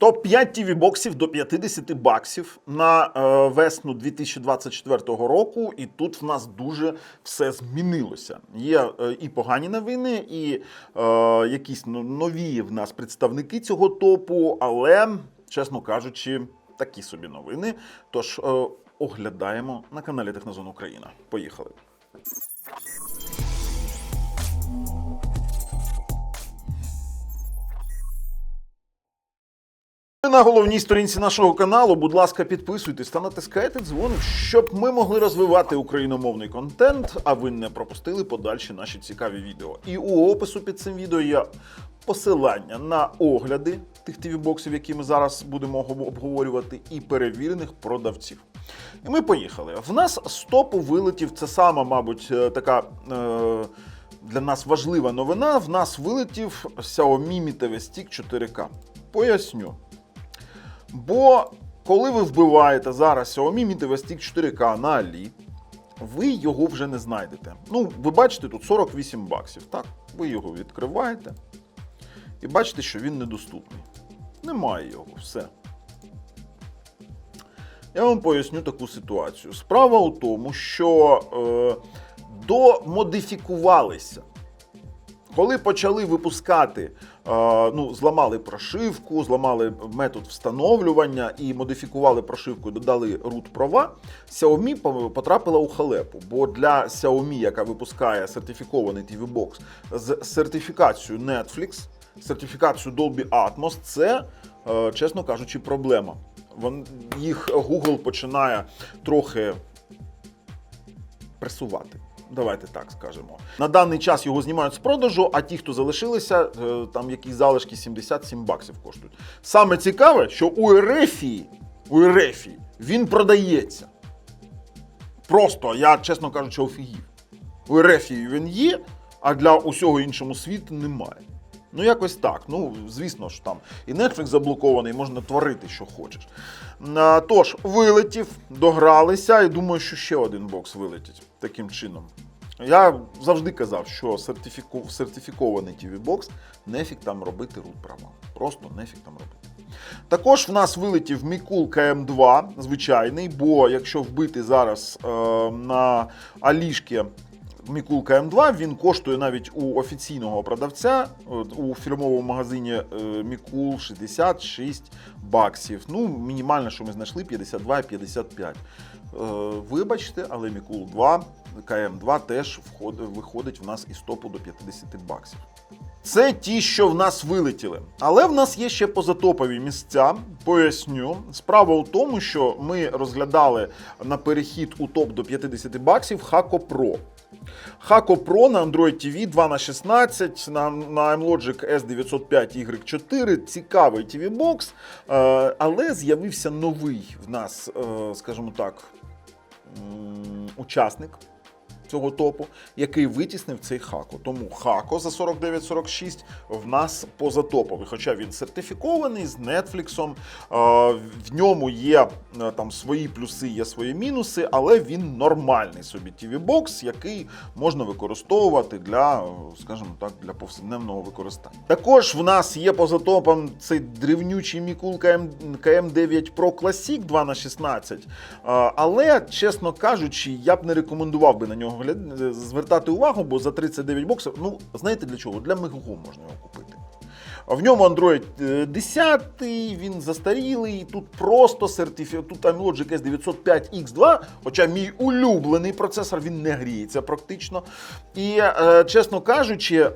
Топ-5 tv боксів до 50 баксів на е, весну 2024 року, і тут в нас дуже все змінилося. Є е, і погані новини, і е, якісь нові в нас представники цього топу, але, чесно кажучи, такі собі новини. Тож е, оглядаємо на каналі Технозон Україна. Поїхали. На головній сторінці нашого каналу, будь ласка, підписуйтесь та натискайте дзвоник, щоб ми могли розвивати україномовний контент, а ви не пропустили подальші наші цікаві відео. І у опису під цим відео є посилання на огляди тих тіві-боксів, які ми зараз будемо обговорювати, і перевірених продавців. І ми поїхали. В нас з топу вилетів це сама, мабуть, е, така. Е- для нас важлива новина. В нас вилетів Xiaomi Mi TV Stick 4K. Поясню. Бо коли ви вбиваєте зараз Xiaomi Mi TV Stick 4K на Алі, ви його вже не знайдете. Ну, ви бачите, тут 48 баксів, так? Ви його відкриваєте і бачите, що він недоступний. Немає його, все. Я вам поясню таку ситуацію. Справа у тому, що е, домодифікувалися. Коли почали випускати, е, ну, зламали прошивку, зламали метод встановлювання і модифікували прошивку, додали root права, Xiaomi потрапила у халепу. Бо для Xiaomi, яка випускає сертифікований TV-бокс з сертифікацією Netflix, сертифікацією Dolby Atmos, це, е, чесно кажучи, проблема. Їх Google починає трохи пресувати. Давайте так скажемо. На даний час його знімають з продажу, а ті, хто залишилися, е, там якісь залишки 77 баксів коштують. Саме цікаве, що у Ерефії, у Ерефії він продається. Просто, я, чесно кажучи, офігів. У Ерефії він є, а для усього іншого світу немає. Ну, якось так. Ну, звісно ж, там і Netflix заблокований, можна творити, що хочеш. Тож, вилетів, догралися, і думаю, що ще один бокс вилетить таким чином. Я завжди казав, що сертифіку... сертифікований TV бокс нефік там робити рут права. Просто нефік там робити. Також в нас вилетів Мікул КМ2, звичайний, бо якщо вбити зараз е, на Алішки Мікул КМ2, він коштує навіть у офіційного продавця у фірмовому магазині е, Мікул 66 баксів. Ну, мінімальне, що ми знайшли, 52 і 55. Е, вибачте, але Мікул 2, КМ2 теж виходить в нас із топу до 50 баксів. Це ті, що в нас вилетіли. Але в нас є ще позатопові місця. Поясню. Справа у тому, що ми розглядали на перехід у топ до 50 баксів Haco Pro. Haco Pro на Android TV 2 на 16 на, на iMlogic S905Y4. Цікавий TV бокс, е, але з'явився новий в нас, е, скажімо так, учасник цього топу, який витіснив цей хако. Тому хако за 49-46 в нас позатоповий, хоча він сертифікований з Netflix. е, В ньому є е, там свої плюси, є свої мінуси, але він нормальний собі TV-бокс, який можна використовувати для, е, скажімо так, для повсякденного використання. Також в нас є поза топом цей древнючий Мікул КМ, КМ9 Pro Classic 2 на 16 Е, Але, чесно кажучи, я б не рекомендував би на нього звертати увагу, бо за 39 боксів, ну, знаєте для чого? Для Мегого можна його купити. В ньому Android е, 10, він застарілий, тут просто сертифікат, тут iMlogic S905X2, хоча мій улюблений процесор, він не гріється практично. І, е, чесно кажучи,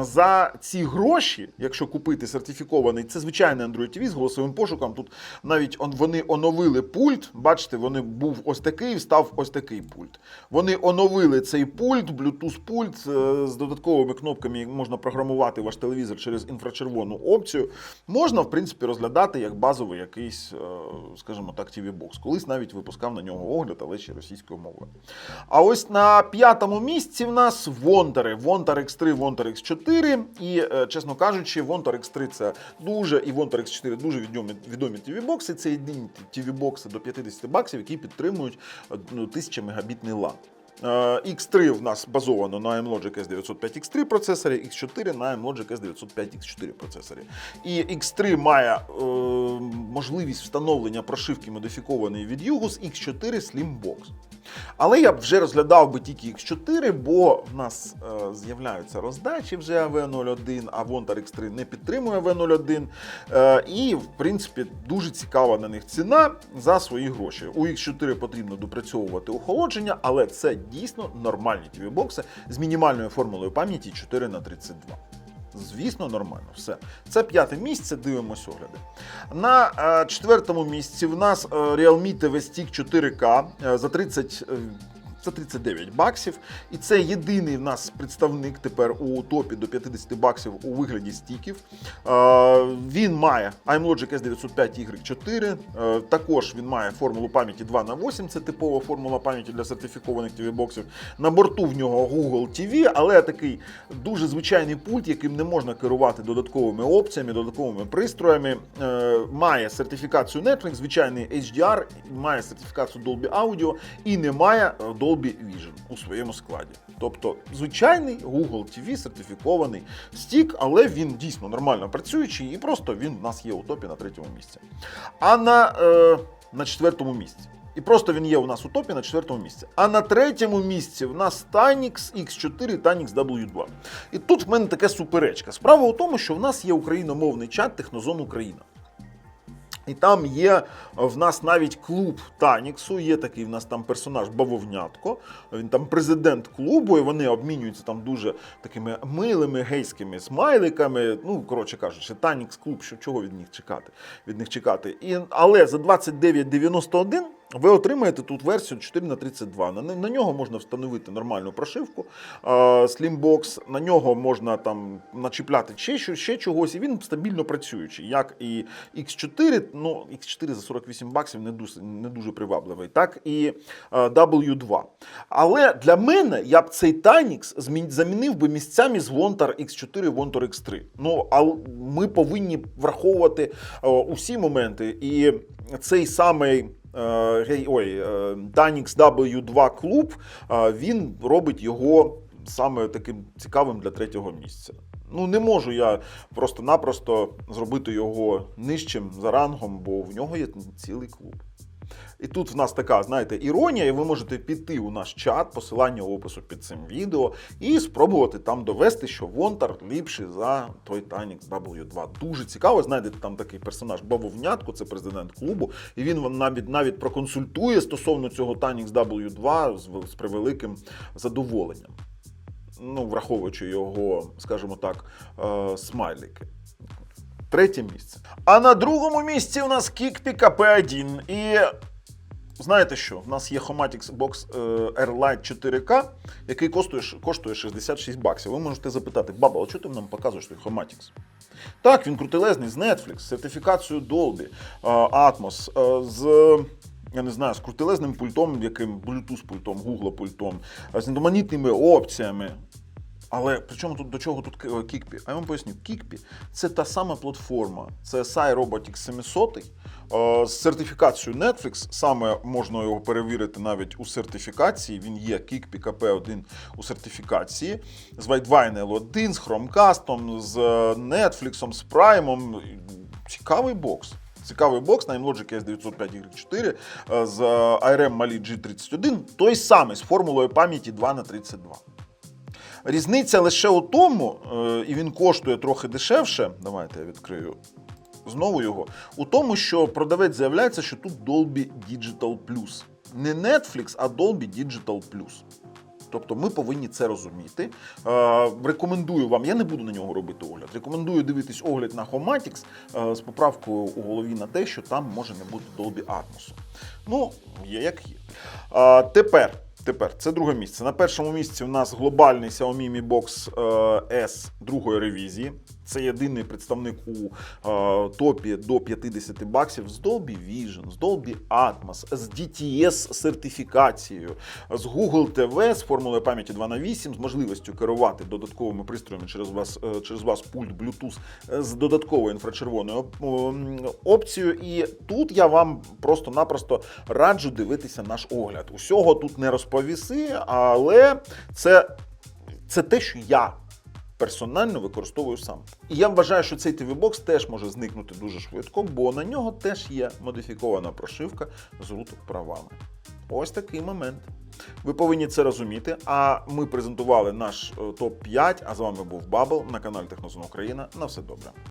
за ці гроші, якщо купити сертифікований, це звичайний Android TV з голосовим пошуком. Тут навіть вони оновили пульт. Бачите, вони був ось такий, став ось такий пульт. Вони оновили цей пульт, Bluetooth пульт е, з додатковими кнопками можна програмувати ваш телевізор через інфрачервону опцію. Можна, в принципі, розглядати як базовий якийсь, е, скажімо так, TV бокс. Колись навіть випускав на нього огляд, але ще російською мовою. А ось на п'ятому місці в нас Вонтери. Вонтер X3, Вонтер X4. І, е, чесно кажучи, Вонтор X3 це дуже і Вонтор X4 дуже відомі, відомі TV-бокси. Це єдині TV-бокси до 50 баксів, які підтримують е, ну, 1000 мегабітний LAN. Е, X3 в нас базовано на M-Logic S905 X3 процесорі, X4 на M-Logic S905 X4 процесорі. І X3 має е, можливість встановлення прошивки модифікованої від з X4 Slimbox. Але я б вже розглядав би тільки X4, бо в нас е, з'являються роздачі вже AV01, а Vontar X3 не підтримує AV01. Е, і, в принципі, дуже цікава на них ціна за свої гроші. У X4 потрібно допрацьовувати охолодження, але це дійсно нормальні TV-бокси з мінімальною формулою пам'яті 4 на 32 Звісно, нормально, все. Це п'яте місце, дивимось огляди. На е, четвертому місці в нас е, Realme TV Stick 4K е, за 30. Е, за 39 баксів, і це єдиний в нас представник тепер у топі до 50 баксів у вигляді стіків. Він має iMlogic S905 Y4. Е, також він має формулу пам'яті 2 на 8 це типова формула пам'яті для сертифікованих TV-боксів. На борту в нього Google TV, але такий дуже звичайний пульт, яким не можна керувати додатковими опціями, додатковими пристроями. Е, має сертифікацію Netflix, звичайний HDR, має сертифікацію Dolby Audio і не має е, Dolby Vision у своєму складі. Тобто звичайний Google TV сертифікований стік, але він дійсно нормально працюючий і просто він в нас є у топі на третьому місці. А на, е, на четвертому місці. І просто він є у нас у топі на четвертому місці. А на третьому місці в нас Tanix X4 Tanix W2. І тут в мене така суперечка. Справа у тому, що в нас є україномовний чат Технозон Україна. І там є в нас навіть клуб Таніксу, є такий в нас там персонаж Бавовнятко. Він там президент клубу, і вони обмінюються там дуже такими милими гейськими смайликами. Ну, коротше кажучи, Танікс клуб, що чого від них чекати? Від них чекати. І, але за 29,91 ви отримаєте тут версію 4 на 32 На, нього можна встановити нормальну прошивку Slimbox, на нього можна там начіпляти ще, ще чогось, і він стабільно працюючий. Як і X4, ну X4 за 48 баксів не дуже, не дуже привабливий, так і е, W2. Але для мене я б цей Tanix замінив би місцями з Vontar X4 Vontar X3. Ну, а ми повинні враховувати усі моменти. І цей самий. Е, Ой, е, Danix W2 Club, е, він робить його саме таким цікавим для третього місця. Ну, не можу я просто-напросто зробити його нижчим за рангом, бо в нього є цілий клуб. І тут в нас така, знаєте, іронія, і ви можете піти у наш чат, посилання опису під цим відео, і спробувати там довести, що Вонтар ліпший за той Tanix W2. Дуже цікаво, знайдете там такий персонаж Бавовнятко, це президент клубу, і він вам навіть навіть проконсультує стосовно цього Tanix W2 з, з превеликим задоволенням. Ну, враховуючи його, скажімо так, е, смайлики. Третє місце. А на другому місці у нас Kikpi KP1. І знаєте що? У нас є Homatics Box е, Airlight 4K, який коштує, коштує 66 баксів. Ви можете запитати, баба, а чого ти нам показуєш той Homatics? Так, він крутелезний з Netflix, з сертифікацією Dolby, е, Atmos, е, з. Я не знаю, з крутелезним пультом, яким Bluetooth пультом, Google пультом, з різноманітними опціями. Але при чому тут до чого тут Кікпі? А я вам поясню, Кікпі це та сама платформа, це SI Robotics 700 е, з сертифікацією Netflix. Саме можна його перевірити навіть у сертифікації. Він є Kikpi KP1 у сертифікації з Widevine L1, з Chromecast, з е, Netflix, з Prime. Цікавий бокс. Цікавий бокс на Imlogic S905 Y4 е, з ARM Mali G31, той самий з формулою пам'яті 2 на 32 Різниця лише у тому, е, і він коштує трохи дешевше. Давайте я відкрию знову його. У тому, що продавець заявляється, що тут Dolby Digital Plus. Не Netflix, а Dolby Digital Plus. Тобто ми повинні це розуміти. Е, рекомендую вам, я не буду на нього робити огляд. Рекомендую дивитись огляд на Homatics е, з поправкою у голові на те, що там може не бути Dolby Atmos. Ну, є як є. Е, тепер. Тепер це друге місце. На першому місці у нас глобальний Xiaomi Mi Box е, S другої ревізії. Це єдиний представник у е, топі до 50 баксів з Dolby Vision, з Dolby Atmos, з DTS сертифікацією, з Google TV з формулою пам'яті 2 на 8 з можливістю керувати додатковими пристроями через вас, е, через вас пульт Bluetooth з додатковою інфрачервоною опцією. І тут я вам просто-напросто раджу дивитися наш огляд. Усього тут не розповідаю повіси, але це, це те, що я персонально використовую сам. І я вважаю, що цей TV-бокс теж може зникнути дуже швидко, бо на нього теж є модифікована прошивка з root правами. Ось такий момент. Ви повинні це розуміти. А ми презентували наш топ 5 А з вами був Бабл на каналі Технозон Україна. На все добре.